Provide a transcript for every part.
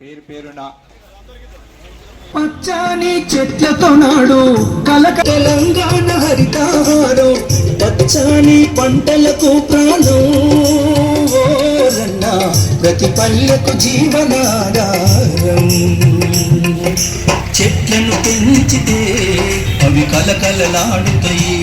పేరు పేరున పచ్చని చెట్లతో నాడు కలక తెలంగాణ హరితాహారం పచ్చని పంటలకు ప్రాణం. ప్రతి పల్లెకు జీవనాధారం. చెట్లను పెంచితే అవి కలకలలాడుతాయి.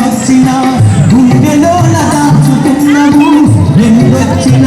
వచ్చిన గుండెలో దాచుకున్నాము వచ్చిన వచ్చిన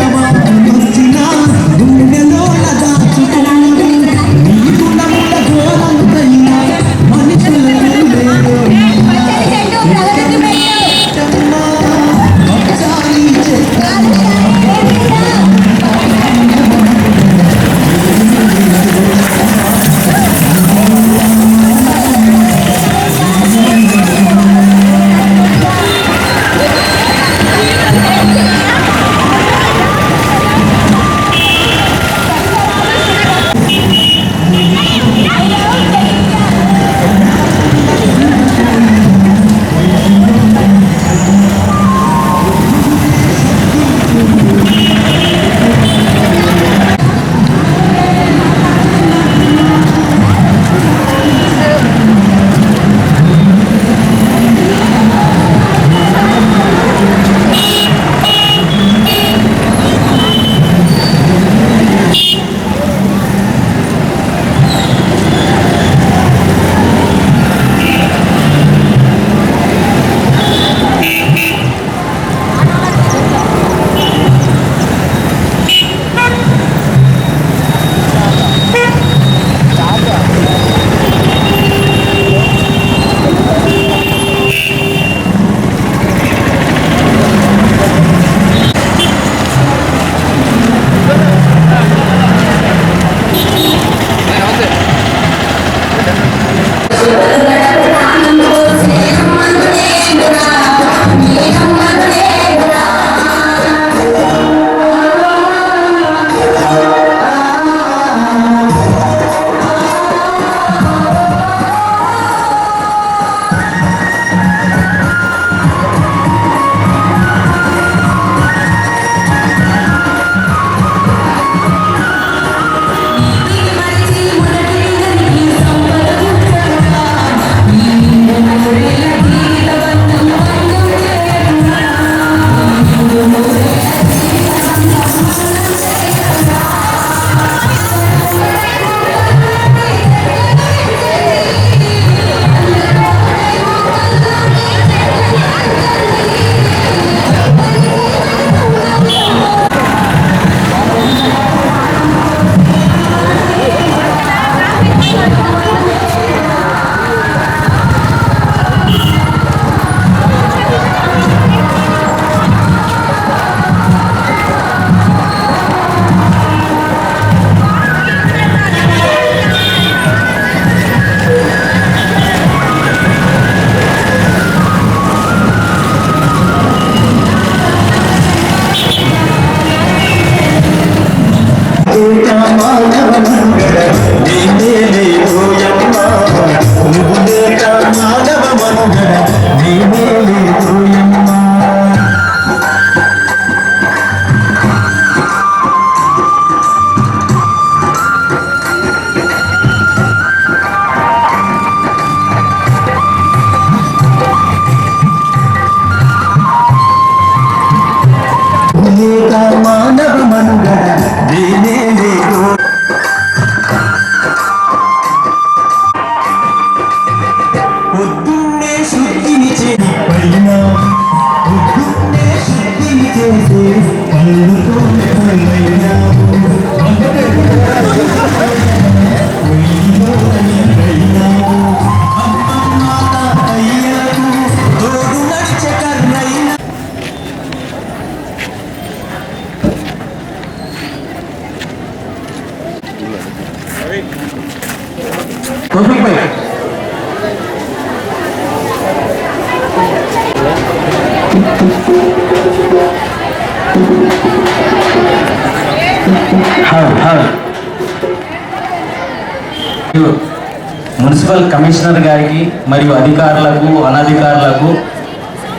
కమిషనర్ గారికి మరియు అధికారులకు అనధికారులకు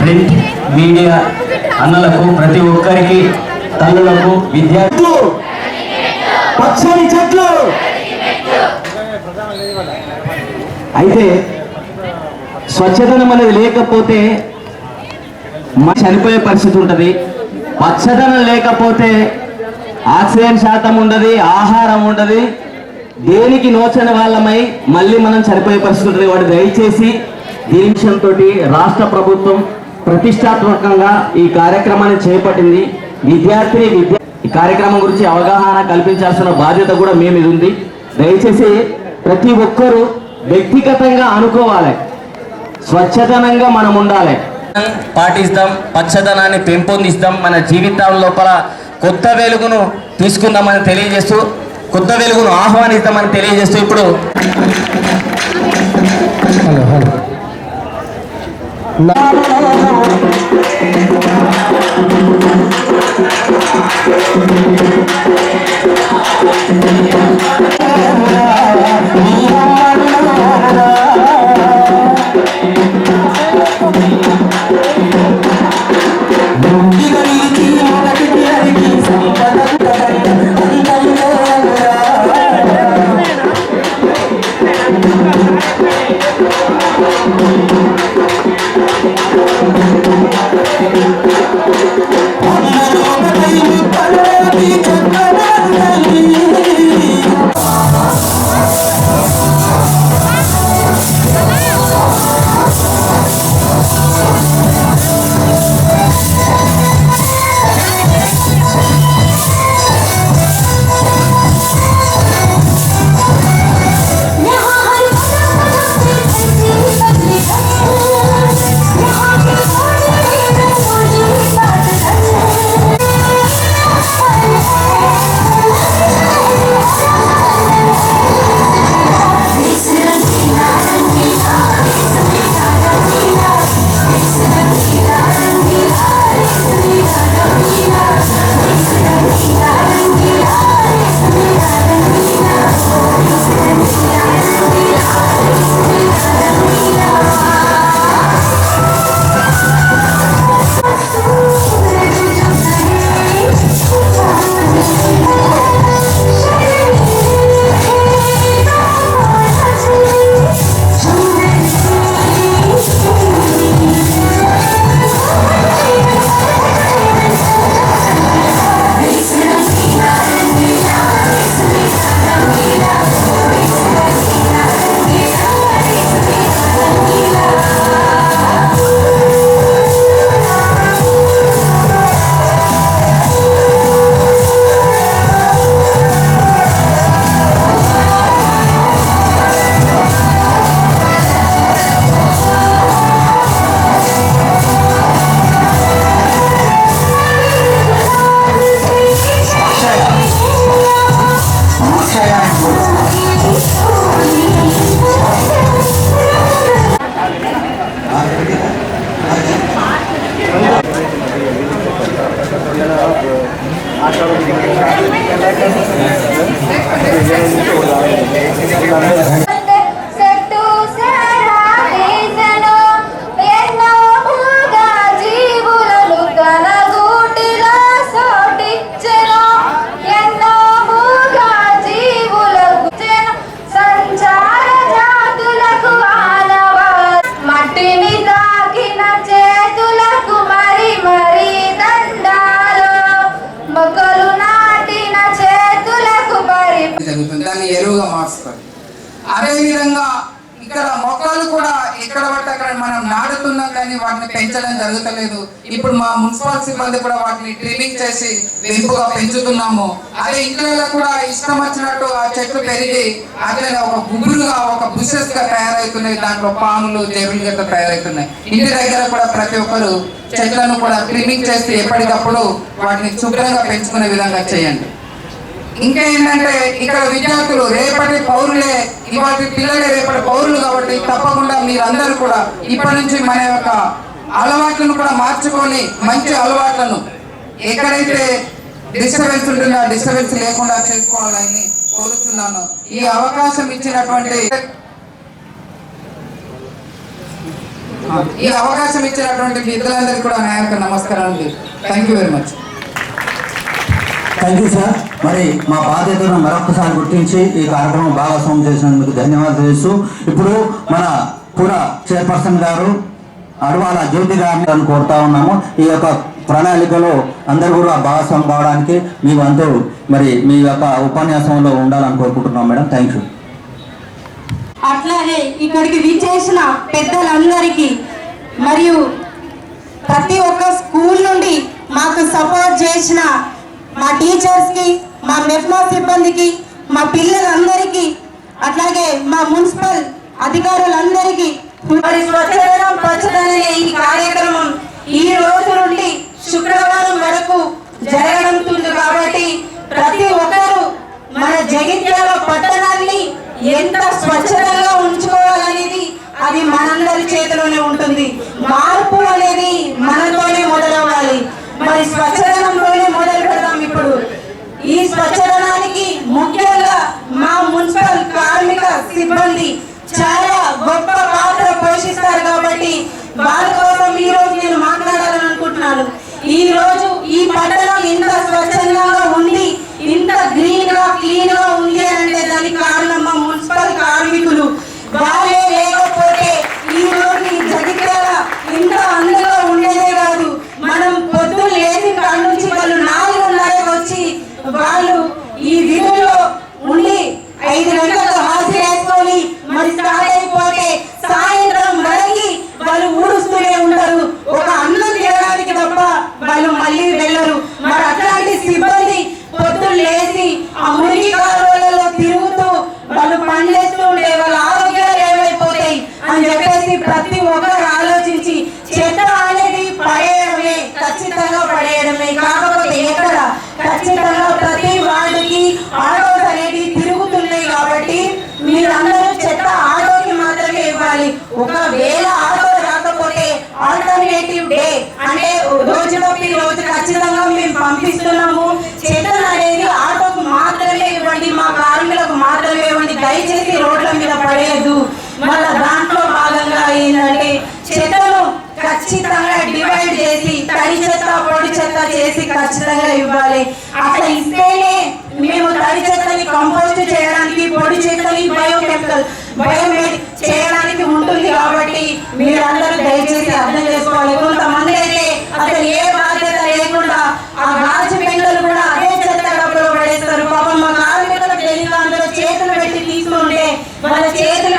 ప్రింట్ మీడియా అన్నలకు ప్రతి ఒక్కరికి తల్లులకు విద్యార్థులు పచ్చని చెట్లు. అయితే స్వచ్ఛతనం అనేది లేకపోతే చనిపోయే పరిస్థితి ఉంటుంది. పచ్చదనం లేకపోతే ఆక్సిజన్ శాతం ఉండదు ఆహారం ఉండదు. దేనికి నోచని వాళ్ళమై మళ్ళీ మనం చనిపోయే పరిస్థితులు వాడు దయచేసి దీని విషయంతో రాష్ట్ర ప్రభుత్వం ప్రతిష్టాత్మకంగా ఈ కార్యక్రమాన్ని చేపట్టింది. విద్యార్థిని విద్య ఈ కార్యక్రమం గురించి అవగాహన కల్పించాల్సిన బాధ్యత కూడా మేము ఇది ఉంది. దయచేసి ప్రతి ఒక్కరూ వ్యక్తిగతంగా అనుకోవాలి. స్వచ్ఛతనంగా మనం ఉండాలి. పాటిస్తాం పచ్చదనాన్ని పెంపొందిస్తాం మన జీవితం లోపల కొత్త వెలుగును తీసుకుందామని తెలియజేస్తూ కొత్త వెలుగును ఆహ్వానిస్తామని తెలియజేస్తూ ఇప్పుడు यहाँ నాటుతున్నాం వాటిని పెంచడం జరుగుతలేదు. ఇప్పుడు మా మున్సిపల్ సిబ్బంది కూడా వాటిని ట్రిమింగ్ చేసి వెంపుగా పెంచుతున్నాము. అదే ఇంట్లో కూడా ఇష్టం వచ్చినట్టు ఆ చెట్లు పెరిగి అట్లనే ఒక గుబురుగా ఒక బుషెస్గా తయారవుతున్నాయి. దాంట్లో పాములు జేబులు గట్ట తయారవుతున్నాయి. ఇంటి దగ్గర కూడా ప్రతి ఒక్కరు చెట్లను కూడా ట్రిమింగ్ చేసి ఎప్పటికప్పుడు వాటిని శుభ్రంగా పెంచుకునే విధంగా చేయండి. ఇంకా ఏంటంటే ఇక్కడ విద్యార్థులు రేపటి పౌరులే ఇవాటి పిల్లలే రేపటి పౌరులు కాబట్టి తప్పకుండా మీరందరూ కూడా ఇప్పటి నుంచి మన యొక్క అలవాట్లను కూడా మార్చుకొని మంచి అలవాట్లను ఎక్కడైతే డిస్టర్బెన్స్ ఉంటుందో ఆ డిస్టర్బెన్స్ లేకుండా చేసుకోవాలని కోరుతున్నాను ఈ అవకాశం ఇచ్చినటువంటి ఈ అవకాశం ఇచ్చినటువంటి మిత్రులందరికీ కూడా నా యొక్క నమస్కారం thank you very much thank you sir మరి మా బాధ్యతను మరొకసారి గుర్తించి ఈ కార్యక్రమం భాగస్వామ్యం చేసినందుకు ధన్యవాదాలు తెలుసు ఇప్పుడు మన కూడా చైర్పర్సన్ గారు అడవాల జ్యోతి గారిని కోరుతా ఉన్నాము. ఈ యొక్క ప్రణాళికలో అందరూ కూడా భాగస్వామి కావడానికి మీ వంతు మరి మీ యొక్క ఉపన్యాసంలో ఉండాలని కోరుకుంటున్నాం మేడం. థ్యాంక్ యూ అట్లాగే ఇక్కడికి విచ్చేసిన పెద్దలందరికీ మరియు ప్రతి ఒక్క స్కూల్ నుండి మాకు సపోర్ట్ చేసిన మా టీచర్స్కి మా మెఫ్మా సిబ్బందికి మా పిల్లలందరికీ అట్లాగే మా మున్సిపల్ అధికారులందరికీ మరి స్వచ్ఛదనం పచ్చదనే ఈ కార్యక్రమం ఈ రోజు నుండి శుక్రవారం వరకు జరగడుతుంది కాబట్టి ప్రతి ఒక్కరూ మన జగిత్యాల పట్టణాన్ని ఎంత స్వచ్ఛతంగా ఉంచుకోవాలనేది అది మనందరి చేతిలోనే ఉంటుంది. మార్పు అనేది మనతోనే మొదలవ్వాలి. మరి స్వచ్ఛదనంలోనే మొదలు పెడదాం ఇప్పుడు. ఈ స్వచ్ఛదనానికి ముఖ్యంగా మా మున్సిపల్ కార్మిక సిబ్బంది చాలా గొప్ప పాత్ర పోషిస్తారు కాబట్టి వారి కోసం ఈ రోజు నేను మాట్లాడాలని అనుకుంటున్నాను. ఈ రోజు ఈ పట్టణం ఇంత స్వచ్ఛంగా ఉంది ఇంత గ్రీన్గా క్లీన్గా ఉంది అంటే దానికి కారణం మా మున్సిపల్ కార్మికులు. వారే లేదు. మన దాంట్లో భాగంగా ఏంటంటే చెత్తను ఖచ్చితంగా డివైడ్ చేసి తడి చెత్త పొడి చెత్త చేసి ఖచ్చితంగా ఇవ్వాలి. అట్లా ఇస్తేనే మేము తడి చెత్తని కంపోస్ట్ చేయడానికి పొడి చెత్తని బయోకెమికల్ బయోమెడ్ చేయడానికి ఉంటుంది కాబట్టి మీరందరూ దయచేసి అర్థం చేసుకోవాలి. కొంతమంది అయితే అతను ఏ బాధ్యత లేకుండా ఆ రాజు పెన్ మన చేతులు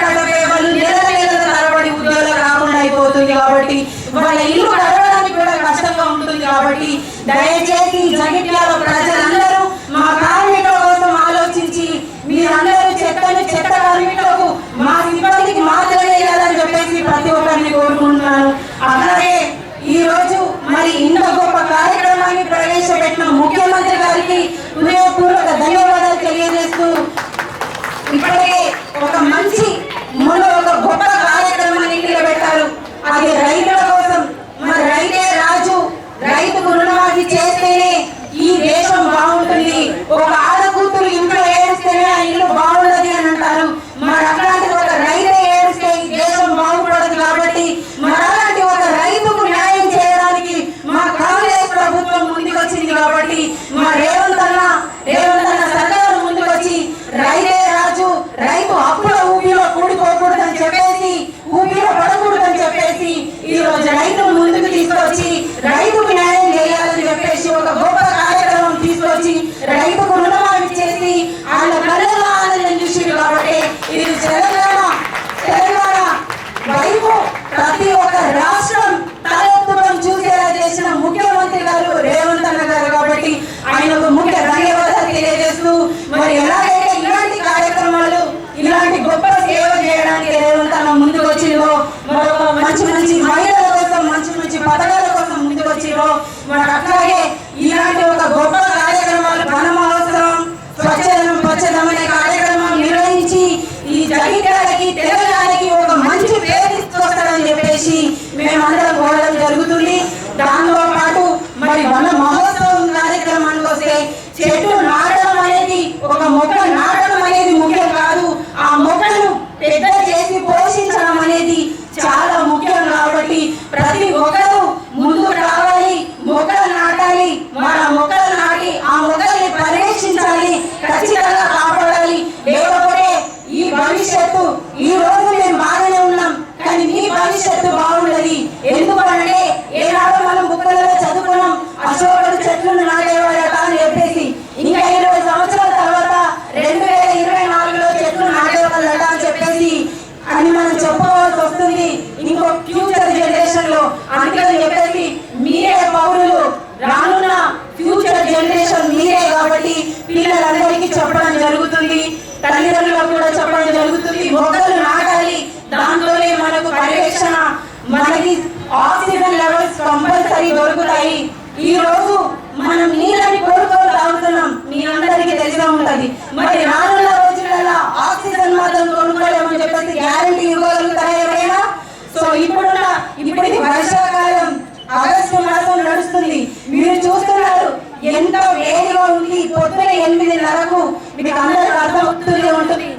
చెప్పడం జరుగుతుంది. తల్లిదండ్రులకు కూడా చెప్పడం జరుగుతుంది. మొక్కలు నాటాలి. దాంట్లోనే మనకు పర్యవేక్షణ మనకి ఆక్సిజన్ లెవెల్స్ కంపల్సరీ దొరుకుతాయి. ఈ రోజు మనం నీళ్ళని కోరుకొని తాగుతున్నాం. మీ అందరికీ తెలిసే ఉంటది. మరి రానున్న రోజులలో ఆక్సిజన్ మాత్రం కొనుక్కోలేమని చెప్పేసి గ్యారంటీ ఇవ్వగలుగుతారా ఎవరైనా? సో ఇప్పుడున్న ఇప్పుడు వర్షాకాలం ఆగస్టు మాసం నడుస్తుంది. మీరు చూస్తున్నారు ఎంతో వేడిగా ఉంది పొద్దున ఎనిమిదిన్నరకు మీకు అందరికి అర్థమవుతుంది ఉంటుంది.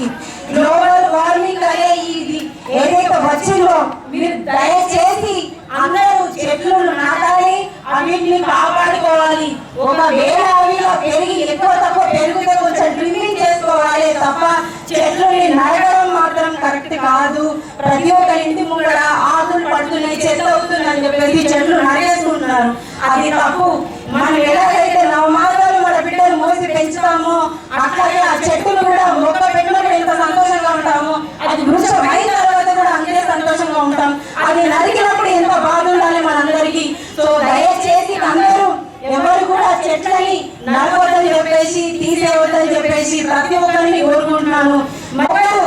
గ్లోబల్ వార్మింగ్ అనే ఇది ఏదైతే వచ్చిందో మీరు దయచేసి అందరూ చెట్లు నాటాలి అన్నింటిని కాపాడుకోవాలి. ఒకవేళ అవిలో పెరిగి ఎక్కువ తక్కువ పెరిగితే కొంచెం ట్రిమ్మింగ్ చేసుకోవాలి తప్ప చెట్లని నరగడం మాత్రం కరెక్ట్ కాదు. ప్రతి ఒక్క ఇంటి ముందర ఆకులు పడుతున్నాయి చెత్త అవుతుందని చెప్పేసి చెట్లు నరేసుకుంటున్నారు అది తప్పు. మనం ఎలాగైతే నవమాసాలు మన బిడ్డలు మోసి పెంచుతామో అట్లాగే ఆ చెట్టును కూడా మొక్క పెట్టినప్పుడు ఎంత సంతోషంగా ఉంటామో అది వృక్షం అయిన తర్వాత కూడా అంతే సంతోషంగా ఉంటాం. అది నరికినప్పుడు ఎంత బాధ ఉండాలి మనందరికీ. సో దయచేసి అందరూ ఎవరు కూడా చెట్లని నరవద్దని చెప్పేసి తీసేయవద్దని చెప్పేసి ప్రతి ఒక్కరిని కోరుకుంటున్నాను. మొక్కలు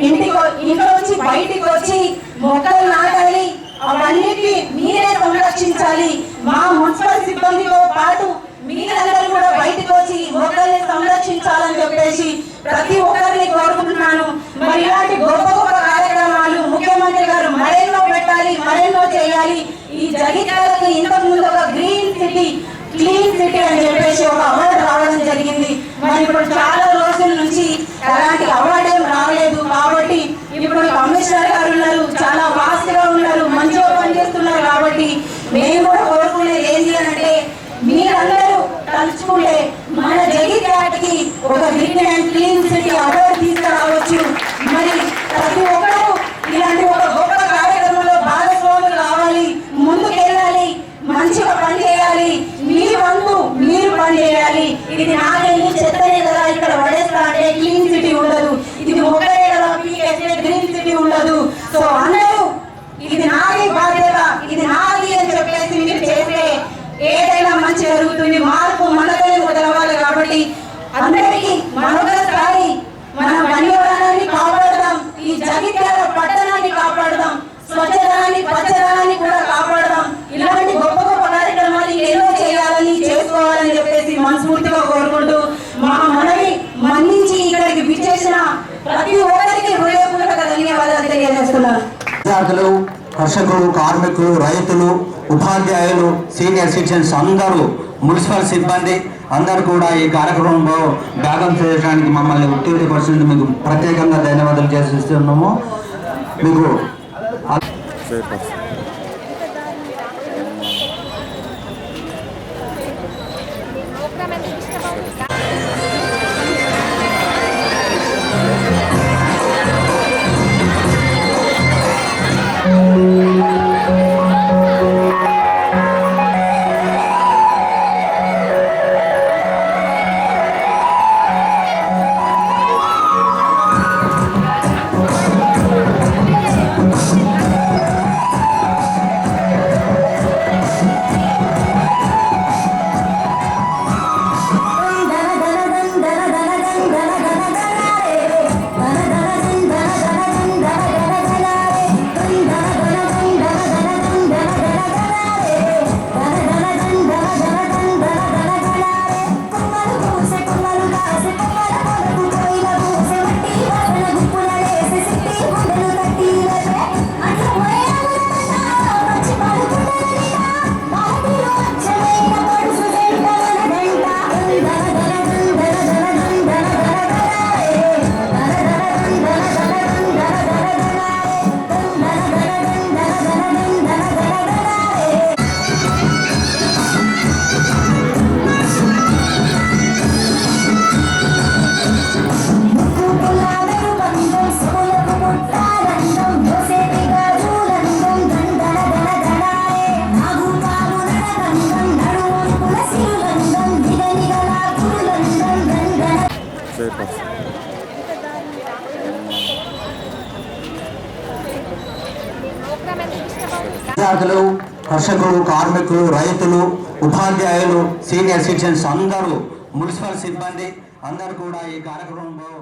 ఇంటికి ఇంట్లో నుంచి బయటికి వచ్చి మొక్కలు నాటాలి. అవన్నీ మీరే సంరక్షించాలి. మా మున్సిపల్ సిబ్బందితో పాటు మీరందరూ కూడా బయటకు వచ్చి ఒకరిని సంరక్షించాలని చెప్పేసి ప్రతి ఒక్కరిని కోరుకుంటున్నాను. మరి ఇలాంటి గొప్ప గొప్ప కార్యక్రమాలు ముఖ్యమంత్రి గారు మరెన్నో పెట్టాలి మరెన్నో చేయాలి. ఈ జగిత్యాలకు ఇంతకు ముందు ఒక గ్రీన్ సిటీ క్లీన్ సిటీ అని చెప్పేసి ఒక అవార్డు రావడం జరిగింది. మరి ఇప్పుడు చాలా రోజుల నుంచి అలాంటి అవార్డు ఏం రాలేదు. కాబట్టి ఇప్పుడు కమిషనర్ గారు ఉన్నారు చాలా ఫాస్ట్గా ఉన్నారు మంచిగా పనిచేస్తున్నారు కాబట్టి మేము కూడా కోరుకునేది ఏంటి అని అంటే మీరందరూ తలుచుకుంటే మన జగిత్యాలకి ఒక green and clean city award తీసుకురావచ్చు. మరి ప్రతి ఒక్కరూ ఇలాంటి ఒక గొప్ప కార్యక్రమంలో భాగస్వాములు కావాలి ముందుకెళ్ళాలి మంచిగా పని చేయాలి మీ వంతు మీరు పని చేయాలి ఇది నా చెత్తనే కదా ఇక్కడ పడేస్తా అంటే క్లీన్ సిటీ ఉండదు ఇది ఒకటే కదా పీకేస్తే గ్రీన్ సిటీ ఉండదు సో అందరూ ఇది నాది బాధ్యత ఇది నాది అని చెప్పేసి మీరు చేస్తే ఏదైనా మంచి జరుగుతుంది మార్పు మనతోనే మొదలవ్వాలి కాబట్టి అందరికీ మరొకసారి మన పర్యావరణాన్ని కాపాడదాం ఈ జగిత్యాల పట్టణాన్ని కాపాడదాం స్వచ్ఛదనాన్ని పచ్చదనాన్ని కూడా కాపాడదాం ఇలాంటి గొప్ప గొప్ప కార్యక్రమాలు ఎన్నో చేయాలని చేసుకోవాలని చెప్పేసి మనస్ఫూర్తిగా కోరుకుంటూ మా మనవి మన్నించి ఇక్కడికి విచ్చేసిన ప్రతి ఒక్కరికి హృదయపూర్వక ధన్యవాదాలు తెలియజేస్తున్నాను విద్యార్థులు కర్షకులు కార్మికులు రైతులు ఉపాధ్యాయులు సీనియర్ సిటిజన్స్ అందరూ మున్సిపల్ సిబ్బంది అందరూ కూడా ఈ కార్యక్రమంలో భాగం చేయడానికి మమ్మల్ని ఉత్తేజపరిచింది మీకు ప్రత్యేకంగా ధన్యవాదాలు చేస్తున్నాము. మీకు కర్షకులు కార్మికులు రైతులు ఉపాధ్యాయులు సీనియర్ సిటిజన్స్ అందరూ మున్సిపల్ సిబ్బంది. అందరూ కూడా ఈ కార్యక్రమంలో